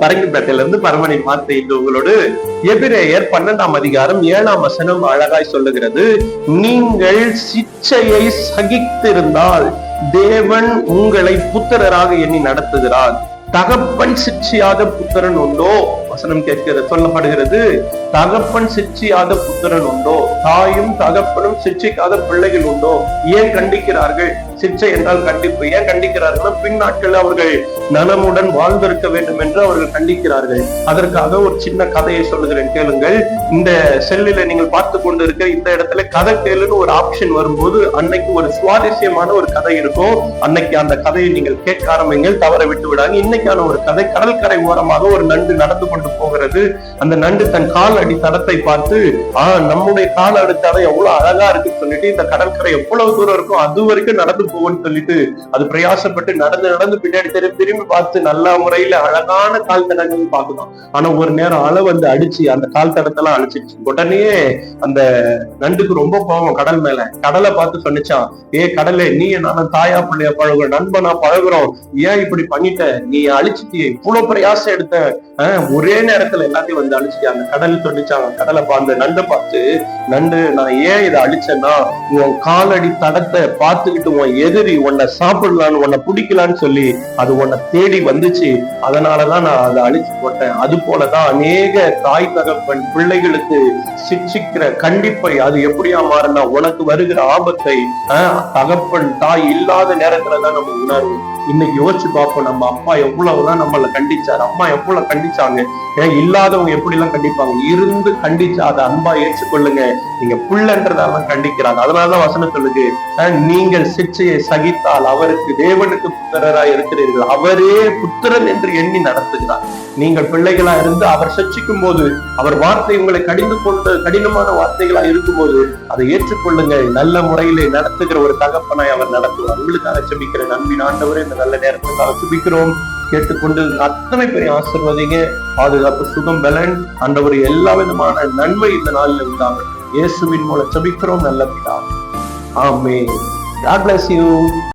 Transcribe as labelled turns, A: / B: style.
A: பரங்கிப்பேட்டையில இருந்து பரமணி மாத்த உங்களோடு எபிரேயர் பன்னெண்டாம் அதிகாரம் ஏழாம் வசனம் அழகாய் சொல்லுகிறது. நீங்கள் சிச்சையை சகித்திருந்தால் தேவன் உங்களை புத்திரராக எண்ணி நடத்துகிறார். தகப்பன் சிச்சியாத புத்திரன் உண்டோ? வசனம் கேட்கிறது சொல்லப்படுகிறது. தகப்பன் சிச்சியாத புத்திரன் உண்டோ? தாயும் தகப்பனும் சிச்சிக்காத பிள்ளைகள் உண்டோ? ஏன் கண்டிக்கிறார்கள்? சிக்ஷை என்றால் கண்டிப்பு. ஏன் கண்டிக்கிறார்கள் பின் நாட்கள் அவர்கள் நலமுடன் வாழ்ந்திருக்க வேண்டும் என்று அவர்கள் கண்டிக்கிறார்கள். அதற்காக ஒரு சின்ன கதையை சொல்லுகிறேன் கேளுங்கள். இந்த செல்லில நீங்கள் பார்த்து கொண்டு இருக்க இந்த இடத்துல கதை கேளுன்னு ஒரு ஆப்ஷன் வரும்போது அன்னைக்கு ஒரு சுவாரஸ்யமான ஒரு கதை இருக்கும். அன்னைக்கு அந்த கதையை நீங்கள் கேட்க ஆரம்பிங்கள் தவற விட்டு விடாங்க இன்னைக்கான ஒரு கதை கடற்கரை ஓரமாக ஒரு நண்டு நடந்து கொண்டு போகிறது. அந்த நண்டு தன் கால் அடி தடத்தை பார்த்து ஆஹ் நம்முடைய கால் அடி தடம் எவ்வளவு அழகா இருக்குன்னு சொல்லிட்டு இந்த கடற்கரை எவ்வளவு தூரம் இருக்கும் அது வரைக்கும் நடந்து போகும்னு சொல்லிட்டு அது பிரயாசப்பட்டு நடந்து நடந்து பின்னாடி திரும்பி திரும்பி பார்த்து நல்ல முறையில அழகான கால் தடங்கள் பார்க்கணும். ஆனா ஒரு நேரம் அலை வந்து அடிச்சு அந்த கால் தடத்தெல்லாம் அழிச்சிருச்சு. உடனே அந்த நண்டுக்கு ரொம்ப கோவம் கடல் மேல. கடலை பார்த்து சொன்னிச்சான் ஏ கடலே நீ என்னால தாயா பிள்ளைய பழகுறோம் நண்பனா பழகுறோம். ஏன் இப்படி பண்ணிட்ட? நீ அழிச்சிட்டியே. இவ்வளவு பிரயாசம் எடுத்த ஆஹ், ஒரே நேரத்துல எல்லாத்தையும் வந்து அழிச்சிட்டு அந்த கடல் சொன்னிச்சாங்க கடலை பார்த்து நண்டை பார்த்து நண்டு நான் ஏன் இதை அழிச்சேன்னா உன் காலடி தடத்தை பார்த்துக்கிட்டு உன் எதிரி உன்னை சாப்பிடலான்னு உன்னை பிடிக்கலான்னு சொல்லி அது உன்னை தேடி வந்துச்சு. அதனாலதான் நான் அதை அழிச்சு போட்டேன். அது போலதான் அநேக தாய் தகப்பன் பிள்ளைகளுக்கு சிக்ஷிக்கிற கண்டிப்பை அது எப்படியா மாறினா உனக்கு வருகிற ஆபத்தை தகப்பன் தாய் இல்லாத நேரத்துல தான் நம்ம உணர்வோம். இன்னைக்கு யோசிச்சு பார்ப்போம் நம்ம அப்பா எவ்வளவுதான் நம்மளை கண்டிச்சாரு அம்மா எவ்வளவு கண்டிச்சாங்க? ஏன் இல்லாதவங்க எப்படி எல்லாம் கண்டிப்பாங்க? இருந்து கண்டிச்சு அதை அன்பா ஏற்றுக்கொள்ளுங்க. நீங்க புள்ளன்றதெல்லாம் கண்டிக்கிறாங்க. அதனாலதான் வசனம் சொல்லுது அஹ், நீங்கள் சிக்ஷையை சகித்தால் அவருக்கு தேவனுக்கு புத்திரராய் இருக்கிறீர்கள். அவரே புத்திரன் என்று எண்ணி நடத்துகிறார். நீங்கள் பிள்ளைகளா இருந்து அவர் சர்ச்சிக்கும் போது அவர் வார்த்தை உங்களை கடிந்து கொண்டு கடினமான வார்த்தைகளா இருக்கும்போது அதை ஏற்றுக்கொள்ளுங்கள். நல்ல முறையிலே நடத்துகிற ஒரு தகப்பனாய் அவர் நடத்துவார். உங்களுக்காக செபிக்கிற நம்பின் ஆண்டவரே இந்த நல்ல நேரத்துக்காக செபிக்கிறோம். கேட்டுக்கொண்டு அத்தனை பேரை ஆசிர்வதிங்க. பாதுகாப்பு சுகம் பலன் ஆண்டவர் எல்லா விதமான நன்மை இந்த நாளில் உண்டாங்க இயேசுவின் மூலம் செபிக்கிறோம் நல்ல பிதா. ஆமே God bless you